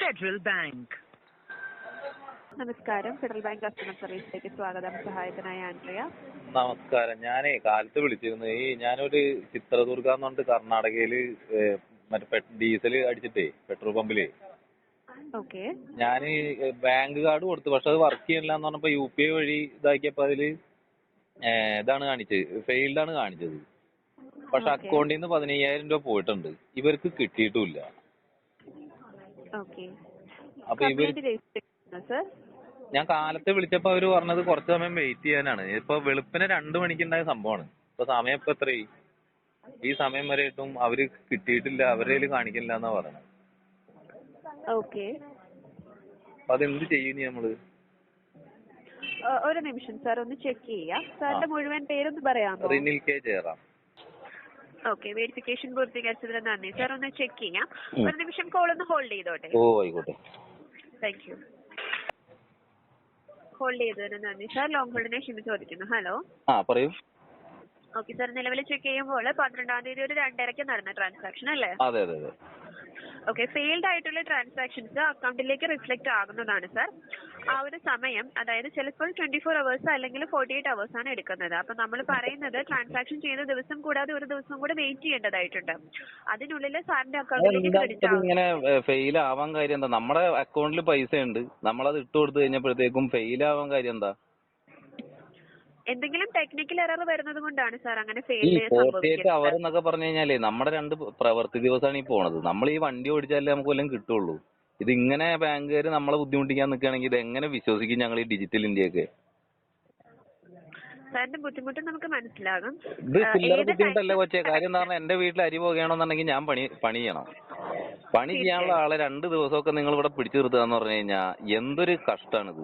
Federal bank. നമസ്കാരം. Federal bank customer സർവീസിലേക്ക് സ്വാഗതം. സഹായത്തിനായി ആൻഡ്രിയ. നമസ്കാരം. ഞാനേ കാലത്ത് വിളിച്ചിരുന്നു. ഈ ഞാനൊരു ചിത്രദുർഗ എന്ന് പറഞ്ഞിട്ട് കർണാടകയിൽ മറ്റേ ഡീസൽ അടിച്ചിട്ടേ പെട്രോൾ പമ്പിൽ. ഓക്കെ. ഞാൻ ബാങ്ക് കാർഡ് കൊടുത്തു. പക്ഷെ അത് വർക്ക് ചെയ്യണില്ല എന്ന് പറഞ്ഞപ്പോ യു പി ഐ വഴി ഇതാക്കിയപ്പോ അതിൽ ഇതാണ് കാണിച്ചത്. ഫെയിൽഡ് ആണ് കാണിച്ചത്. പക്ഷെ. അക്കൗണ്ടിൽ നിന്ന് പതിനയ്യായിരം രൂപ പോയിട്ടുണ്ട്. ഇവർക്ക് കിട്ടിയിട്ടുമില്ല ഓക്കെ അപ്പൊ സർ? ഞാൻ കാലത്തെ വിളിച്ചപ്പോ അവർ പറഞ്ഞത് കുറച്ച് സമയം വെയിറ്റ് ചെയ്യാനാണ്. ഇപ്പൊ വെളുപ്പിന് രണ്ടു മണിക്ക് ഉണ്ടായ സംഭവമാണ്. ഇപ്പൊ സമയം ഇപ്പൊ എത്രയായി? ഈ സമയം വരെ ആയിട്ടും അവർ കിട്ടിയിട്ടില്ല അവരുടെ കയ്യിൽ കാണിക്കില്ല എന്നാ അപ്പൊ അതെന്ത് ചെയ്യും ഇനി നമ്മൾ ഒരു നിമിഷം സാർ ഒന്ന് ചെക്ക് ചെയ്യാം. സാറിന്റെ മുഴുവൻ പേരൊന്ന് പറയാമോ? Rinil K Jayaram. Okay verification പൂർത്തീകരിച്ചതിന് നന്ദി. സാർ ഒന്ന് ചെക്ക് ചെയ്യാം. ഒരു നിമിഷം കോൾ ഒന്ന് ഹോൾഡ് ചെയ്തോട്ടെ. ഓ ആയിക്കോട്ടെ. താങ്ക് യു ഹോൾഡ് ചെയ്തതിന് നന്ദി. സാർ ലോങ് ഹോൾഡിനെ ക്ഷമ ചോദിക്കുന്നു ഹലോ ആ പറയൂ. ഓക്കെ സാർ നിലവിൽ ചെക്ക് ചെയ്യുമ്പോൾ പന്ത്രണ്ടാം തീയതി ഒരു രണ്ടരയ്ക്ക് നടന്ന ട്രാൻസാക്ഷൻ അല്ലേ? അതെ അതെ അതെ. ഓക്കെ ഫെയിൽഡ് ആയിട്ടുള്ള ട്രാൻസാക്ഷൻസ് അക്കൗണ്ടിലേക്ക് റിഫ്ലക്ട് ആകുന്നതാണ് സർ ആ ഒരു സമയം അതായത് ചിലപ്പോൾ ട്വന്റി ഫോർ അവേഴ്സ് അല്ലെങ്കിൽ ഫോർട്ടി എയ്റ്റ് അവേഴ്സ് ആണ് എടുക്കുന്നത്. അപ്പൊ നമ്മൾ പറയുന്നത് ട്രാൻസാക്ഷൻ ചെയ്യുന്ന ദിവസം കൂടാതെ ഒരു ദിവസം കൂടെ വെയിറ്റ് ചെയ്യേണ്ടതായിട്ടുണ്ട്. അതിനുള്ളിൽ സാറിന്റെ അക്കൗണ്ടിലേക്ക് ക്രെഡിറ്റ് ഇങ്ങനെ ഫെയിൽ ആവാൻ കാര്യം എന്താ? നമ്മുടെ അക്കൗണ്ടിൽ പൈസ ഉണ്ട് അത് ഇട്ട് കൊടുത്തു കഴിഞ്ഞപ്പോഴത്തേക്കും ഫെയിൽ ആവാൻ കാര്യം എന്താ? എന്തെങ്കിലും ടെക്നിക്കൽ എറർ വരുന്നത് കൊണ്ടാണ് സാർ അങ്ങനെ ഈ ഫെയിൽ ഫോർട്ടി എയ്റ്റ് അവർ എന്നൊക്കെ പറഞ്ഞു കഴിഞ്ഞാലേ നമ്മുടെ രണ്ട് പ്രവൃത്തി ദിവസമാണ് ഈ പോണത്. നമ്മൾ ഈ വണ്ടി ഓടിച്ചാലേ നമുക്ക് വല്ലതും കിട്ടുള്ളൂ. ഇത് ഇങ്ങനെ ബാങ്കുകാർ നമ്മളെ ബുദ്ധിമുട്ടിക്കാൻ നിൽക്കുകയാണെങ്കിൽ ഇത് എങ്ങനെ വിശ്വസിക്കും ഞങ്ങൾ ഈ ഡിജിറ്റൽ ഇന്ത്യയൊക്കെ? സാറിന്റെ ബുദ്ധിമുട്ട് നമുക്ക് മനസ്സിലാകും. ഇത് ചില്ലറ ബുദ്ധിമുട്ടല്ലേ കൊച്ചേ? കാര്യം എന്താ പറഞ്ഞാൽ എന്റെ വീട്ടിൽ അരി പോകണമെന്നുണ്ടെങ്കിൽ ഞാൻ പണി പണി ചെയ്യണം. പണി ചെയ്യാനുള്ള ആളെ രണ്ട് ദിവസമൊക്കെ നിങ്ങൾ ഇവിടെ പിടിച്ചു നിർത്തുക എന്ന് പറഞ്ഞു കഴിഞ്ഞാൽ എന്തൊരു കഷ്ടാണിത്?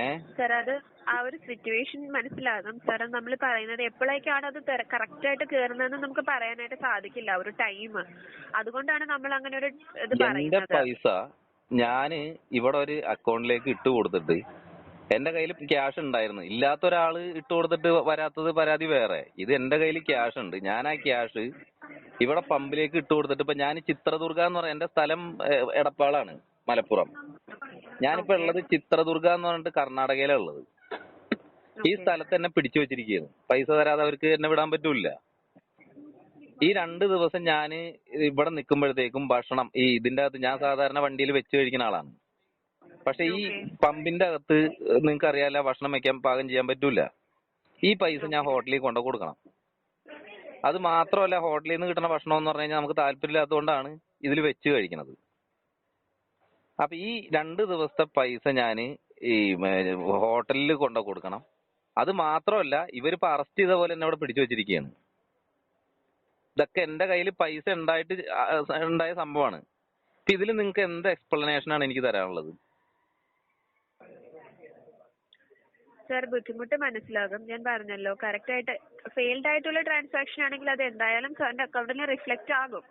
ഏഹ്? സാർ അത് ആ ഒരു സിറ്റുവേഷൻ മനസ്സിലാകും. കാരണം നമ്മൾ പറയുന്നത് എപ്പോഴേക്കാണ് അത് കറക്റ്റ് ആയിട്ട് കേറുന്നതെന്ന് നമുക്ക് പറയാനായിട്ട് സാധിക്കില്ല ഒരു ടൈം അതുകൊണ്ടാണ് നമ്മൾ അങ്ങനെ ഒരു ഇത് എന്റെ പറയുന്നത്. പൈസ ഞാൻ ഇവിടെ ഒരു അക്കൗണ്ടിലേക്ക് ഇട്ട് കൊടുത്തിട്ട് എന്റെ കയ്യിൽ ക്യാഷ് ഉണ്ടായിരുന്നു. ഇല്ലാത്ത ഒരാൾ ഇട്ട് കൊടുത്തിട്ട് വരാത്തത് പരാതി വേറെ. ഇത് എന്റെ കയ്യിൽ ക്യാഷ് ഉണ്ട്. ഞാൻ ആ ക്യാഷ് ഇവിടെ പമ്പിലേക്ക് ഇട്ട് കൊടുത്തിട്ട് ഇപ്പൊ ഞാൻ ചിത്രദുർഗ എന്ന് പറഞ്ഞ എന്റെ സ്ഥലം എടപ്പാളാണ് മലപ്പുറം. ഞാനിപ്പോ. ഉള്ളത് ചിത്രദുർഗ എന്ന് പറഞ്ഞിട്ട് കർണാടകയിലുള്ളത് ഉള്ളത്. ഈ. സ്ഥലത്ത് എന്നെ പിടിച്ചു വെച്ചിരിക്കുകയാണ്. പൈസ തരാതെ അവർക്ക് എന്നെ വിടാൻ പറ്റൂല. ഈ രണ്ട് ദിവസം ഞാൻ ഇവിടെ നിൽക്കുമ്പോഴത്തേക്കും ഭക്ഷണം ഈ ഇതിന്റെ അകത്ത് ഞാൻ സാധാരണ വണ്ടിയിൽ വെച്ച് കഴിക്കുന്ന ആളാണ്. പക്ഷെ ഈ പമ്പിന്റെ അകത്ത് നിങ്ങൾക്ക് അറിയാലോ ഭക്ഷണം വെക്കാൻ പാകം ചെയ്യാൻ പറ്റൂല. ഈ പൈസ ഞാൻ ഹോട്ടലിൽ കൊണ്ടു കൊടുക്കണം. അത് മാത്രമല്ല ഹോട്ടലിൽ നിന്ന് കിട്ടുന്ന ഭക്ഷണം എന്ന് പറഞ്ഞു കഴിഞ്ഞാൽ നമുക്ക് താല്പര്യമില്ലാത്തതുകൊണ്ടാണ് ഇതിൽ വെച്ച് കഴിക്കുന്നത്. അപ്പൊ ഈ രണ്ട് ദിവസത്തെ പൈസ ഞാൻ ഈ ഹോട്ടലിൽ കൊണ്ടു കൊടുക്കണം. അത് മാത്രമല്ല ഇവരിപ്പോ അറസ്റ്റ് ചെയ്ത പോലെ എന്നെ ഇവിടെ പിടിച്ചു വെച്ചിരിക്കുകയാണ്. ഇതൊക്കെ എന്റെ കയ്യിൽ പൈസ ഉണ്ടായിട്ട് ഉണ്ടായ സംഭവമാണ്. ഇപ്പൊ ഇതിൽ നിങ്ങൾക്ക് എന്ത് എക്സ്പ്ലനേഷൻ ആണ് എനിക്ക് തരാനുള്ളത്? സാർ ബുദ്ധിമുട്ട് മനസ്സിലാകും. ഞാൻ പറഞ്ഞല്ലോ കറക്റ്റ് ആയിട്ട് ഫെയിൽഡ് ആയിട്ടുള്ള ട്രാൻസാക്ഷൻ ആണെങ്കിൽ അത് എന്തായാലും സാറിന്റെ അക്കൗണ്ടിൽ റിഫ്ലക്ട് ആകും.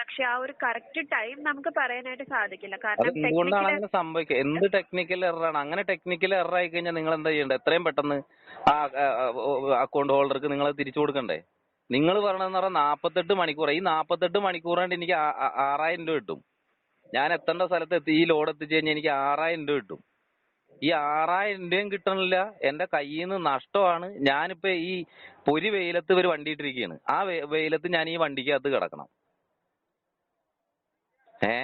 പക്ഷെ ആ ഒരു കറക്റ്റ് ടൈം നമുക്ക് പറയാനായിട്ട് സാധിക്കില്ല. കാരണം എന്തുകൊണ്ടാണ് അങ്ങനെ സംഭവിക്കുക എന്ത് ടെക്നിക്കൽ എററാണ് അങ്ങനെ ടെക്നിക്കൽ എറർ ആയി കഴിഞ്ഞാൽ നിങ്ങൾ എന്താ ചെയ്യേണ്ടത്? എത്രയും പെട്ടെന്ന് ആ അക്കൗണ്ട് ഹോൾഡർക്ക് നിങ്ങൾ തിരിച്ചു കൊടുക്കണ്ടേ? നിങ്ങൾ പറഞ്ഞതെന്ന് പറഞ്ഞാൽ നാപ്പത്തെട്ട് മണിക്കൂർ. ഈ നാപ്പത്തെട്ട് മണിക്കൂർ കൊണ്ട് എനിക്ക് ആറായിരം രൂപ കിട്ടും. ഞാൻ എത്തേണ്ട സ്ഥലത്ത് എത്തി ഈ ലോഡ് എത്തിച്ചു കഴിഞ്ഞാൽ എനിക്ക് ആറായിരം രൂപ കിട്ടും. ഈ ആറായിരം രൂപയും കിട്ടണില്ല. എന്റെ കയ്യിൽ നിന്ന് നഷ്ടമാണ്. ഞാനിപ്പോ ഈ പൊരി വെയിലത്ത് ഒരു വണ്ടി ഇട്ടിരിക്കുകയാണ് ആ വെയിലത്ത് ഞാൻ ഈ വണ്ടിക്കകത്ത് കിടക്കണം. ഏ?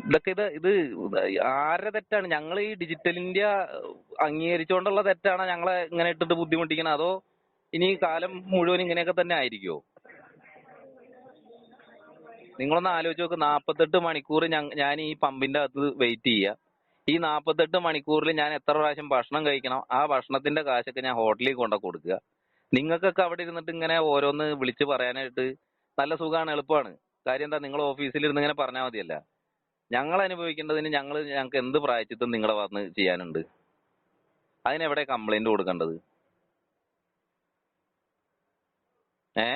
ഇതൊക്കെ ഇത് ഇത് ആരുടെ തെറ്റാണ്? ഞങ്ങൾ ഈ ഡിജിറ്റൽ ഇന്ത്യ അംഗീകരിച്ചുകൊണ്ടുള്ള തെറ്റാണോ ഞങ്ങളെ ഇങ്ങനെ ഇട്ടിട്ട് ബുദ്ധിമുട്ടിക്കണത് അതോ ഇനി കാലം മുഴുവൻ ഇങ്ങനെയൊക്കെ തന്നെ ആയിരിക്കുമോ നിങ്ങളൊന്ന് ആലോചിച്ച് നോക്ക്. നാപ്പത്തെട്ട് മണിക്കൂർ ഞാൻ ഈ പമ്പിന്റെ അകത്ത് വെയിറ്റ് ചെയ്യുക ഈ നാപ്പത്തെട്ട് മണിക്കൂറിൽ ഞാൻ എത്ര പ്രാവശ്യം ഭക്ഷണം കഴിക്കണം? ആ ഭക്ഷണത്തിന്റെ കാശൊക്കെ ഞാൻ ഹോട്ടലിൽ കൊണ്ട കൊടുക്കുക. നിങ്ങൾക്കൊക്കെ അവിടെ ഇരുന്നിട്ട് ഇങ്ങനെ ഓരോന്ന് വിളിച്ചു പറയാനായിട്ട് നല്ല സുഖമാണ് എളുപ്പമാണ് കാര്യം എന്താ നിങ്ങൾ ഓഫീസിൽ ഇരുന്ന് ഇങ്ങനെ പറഞ്ഞാൽ മതിയല്ല. ഞങ്ങൾ അനുഭവിക്കേണ്ടതിന് ഞങ്ങൾ ഞങ്ങൾക്ക് എന്ത് പ്രായച്ചിത്തും നിങ്ങളെ വന്ന് ചെയ്യാനുണ്ട്? അതിനെവിടെ കംപ്ലൈന്റ് കൊടുക്കേണ്ടത്? ഏ?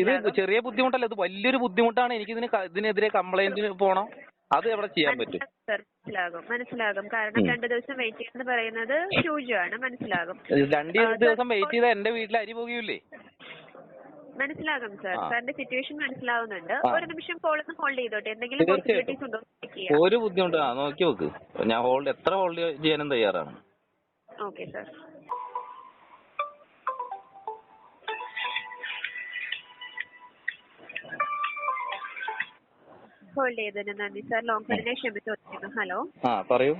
ഇത് ചെറിയ ബുദ്ധിമുട്ടല്ല ഇത് വലിയൊരു ബുദ്ധിമുട്ടാണ്. എനിക്ക് ഇതിന് ഇതിനെതിരെ കംപ്ലൈന്റിന് പോണം. അത് എവിടെ ചെയ്യാൻ പറ്റും? മനസ്സിലാകും മനസ്സിലാകും കാരണം. രണ്ടു ദിവസം വെയിറ്റ് പറയുന്നത് ഹ്യൂജ് മനസ്സിലാകും. രണ്ട് ദിവസം വെയിറ്റ് ചെയ്താൽ എന്റെ വീട്ടിൽ അരി പോകുകയില്ലേ മനസ്സിലാകും സർ. സാറിന്റെ സിറ്റുവേഷൻ മനസ്സിലാവുന്നുണ്ട്. ഒരു നിമിഷം കോൾ ഒന്ന് ഹോൾഡ് ചെയ്തോട്ടെ. എന്തെങ്കിലും. പോസിബിലിറ്റീസ് ഉണ്ടോ ഒരു ബുദ്ധിമുട്ട് ആ നോക്കി നോക്ക്. ഞാൻ ഹോൾഡ് എത്ര ഹോൾഡ് ചെയ്യാനും തയ്യാറാണ്. ഓക്കെ സർ ഹോൾഡ് ചെയ്തതിന് നന്ദി സാർ ലോങ് കോളിനെ ക്ഷമിച്ചു. ഹലോ. ആ പറയൂ.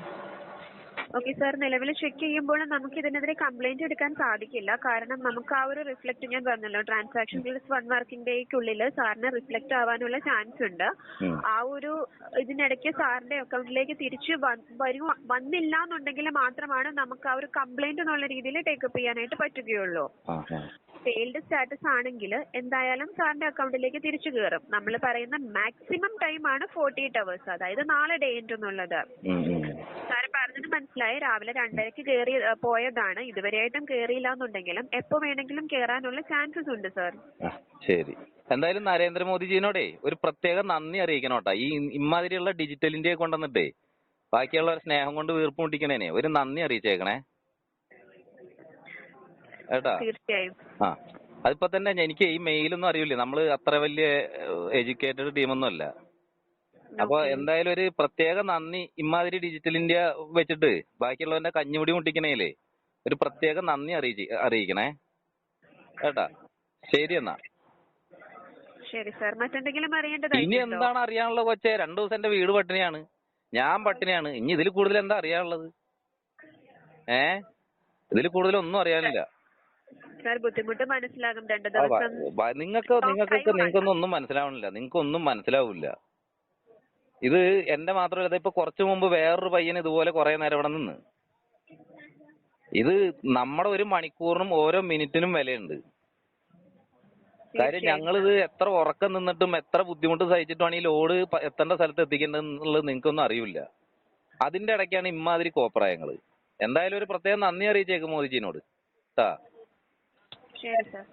ഓക്കെ സർ നിലവിൽ ചെക്ക് ചെയ്യുമ്പോൾ നമുക്ക് ഇതിനെതിരെ കംപ്ലൈന്റ് എടുക്കാൻ സാധിക്കില്ല. കാരണം നമുക്ക് ആ ഒരു റിഫ്ലക്ട് ഞാൻ പറഞ്ഞല്ലോ ട്രാൻസാക്ഷൻ പ്ലസ് വൺ വർക്കിംഗ് ഡേക്കുള്ളിൽ സാറിന് റിഫ്ലക്ട് ആവാനുള്ള ചാൻസ് ഉണ്ട്. ആ ഒരു ഇതിനിടയ്ക്ക് സാറിന്റെ അക്കൗണ്ടിലേക്ക് തിരിച്ച് വരും വന്നില്ല എന്നുണ്ടെങ്കിൽ മാത്രമാണ് നമുക്ക് ആ ഒരു കംപ്ലൈന്റ് എന്നുള്ള രീതിയിൽ ടേക്കപ്പ് ചെയ്യാനായിട്ട് പറ്റുകയുള്ളൂ. ഫെയിൽഡ് സ്റ്റാറ്റസ് ആണെങ്കിൽ എന്തായാലും സാറിന്റെ അക്കൗണ്ടിലേക്ക് തിരിച്ചു കയറും നമ്മൾ പറയുന്ന മാക്സിമം ടൈം ആണ് ഫോർട്ടി എയ്റ്റ് അവേഴ്സ് അതായത് നാളെ ഡേ എന്നുള്ളത്. പറഞ്ഞത് മനസ്സിലായി. രാവിലെ രണ്ടരയ്ക്ക് കയറി പോയതാണ്. ഇതുവരെയായിട്ടും കയറിയില്ല എന്നുണ്ടെങ്കിലും എപ്പോ വേണമെങ്കിലും കയറാനുള്ള ചാൻസസ് ഉണ്ട് സർ ശരി. എന്തായാലും നരേന്ദ്രമോദിജിനോടേ ഒരു പ്രത്യേക നന്ദി അറിയിക്കണം കേട്ടോ. ഈ ഇമാതിരിയുള്ള ഡിജിറ്റൽ ഇന്ത്യയെ കൊണ്ടുവന്നിട്ടേ ബാക്കിയുള്ള സ്നേഹം കൊണ്ട് വീർപ്പ് മുട്ടിക്കണേനെ ഒരു നന്ദി അറിയിച്ചേക്കണേ. കേട്ടാ? തീർച്ചയായും. ആ അതിപ്പോ തന്നെ എനിക്ക് ഈ മെയിലൊന്നും അറിയില്ല? നമ്മൾ അത്ര വലിയ എഡ്യൂക്കേറ്റഡ് ടീമൊന്നും അല്ല അപ്പൊ എന്തായാലും ഒരു പ്രത്യേക നന്ദി ഇമ്മാതിരി ഡിജിറ്റൽ ഇന്ത്യ വെച്ചിട്ട്. ബാക്കിയുള്ളവന്റെ കഞ്ഞുപിടി മുട്ടിക്കണേലേ ഒരു പ്രത്യേക നന്ദി അറിയിച്ച് അറിയിക്കണേ. കേട്ടാ? ശരി എന്നാ. ശരി സാർ. മറ്റെന്തെങ്കിലും ഇനി എന്താണ് അറിയാനുള്ളത് കൊച്ചെ? രണ്ടു ദിവസം എന്റെ വീട് പട്ടിണിയാണ്. ഞാൻ പട്ടിണിയാണ്. ഇനി ഇതിൽ കൂടുതൽ എന്താ അറിയാനുള്ളത്? ഏ? ഇതിൽ കൂടുതൽ ഒന്നും അറിയാനില്ല. സാർ ബുദ്ധിമുട്ട് മനസ്സിലാകും. രണ്ട് ദിവസം നിങ്ങൾക്ക് നിങ്ങൾക്കൊക്കെ നിങ്ങൾക്കൊന്നും ഒന്നും മനസ്സിലാവണില്ല. നിങ്ങൾക്കൊന്നും മനസ്സിലാവില്ല. ഇത് എന്റെ മാത്രമല്ല ഇപ്പൊ കുറച്ചു മുമ്പ് വേറൊരു പയ്യൻ ഇതുപോലെ കുറെ നേരം ഇവിടെ നിന്ന്. ഇത് നമ്മുടെ ഒരു മണിക്കൂറിനും ഓരോ മിനിറ്റിനും വിലയുണ്ട്. കാര്യം. ഞങ്ങളിത് എത്ര ഉറക്കം നിന്നിട്ടും എത്ര ബുദ്ധിമുട്ട് സഹിച്ചിട്ടുമാണ് ഈ ലോഡ് എത്തേണ്ട സ്ഥലത്ത് നിങ്ങൾക്ക് നിങ്ങൾക്കൊന്നും അറിയില്ല. അതിന്റെ ഇടയ്ക്കാണ് ഇമ്മാതിരി കോപ്രായങ്ങൾ എന്തായാലും ഒരു പ്രത്യേകം നന്ദി അറിയിച്ചേക്ക് മോദിജിനോട്. കേട്ടാ ശരി സാർ.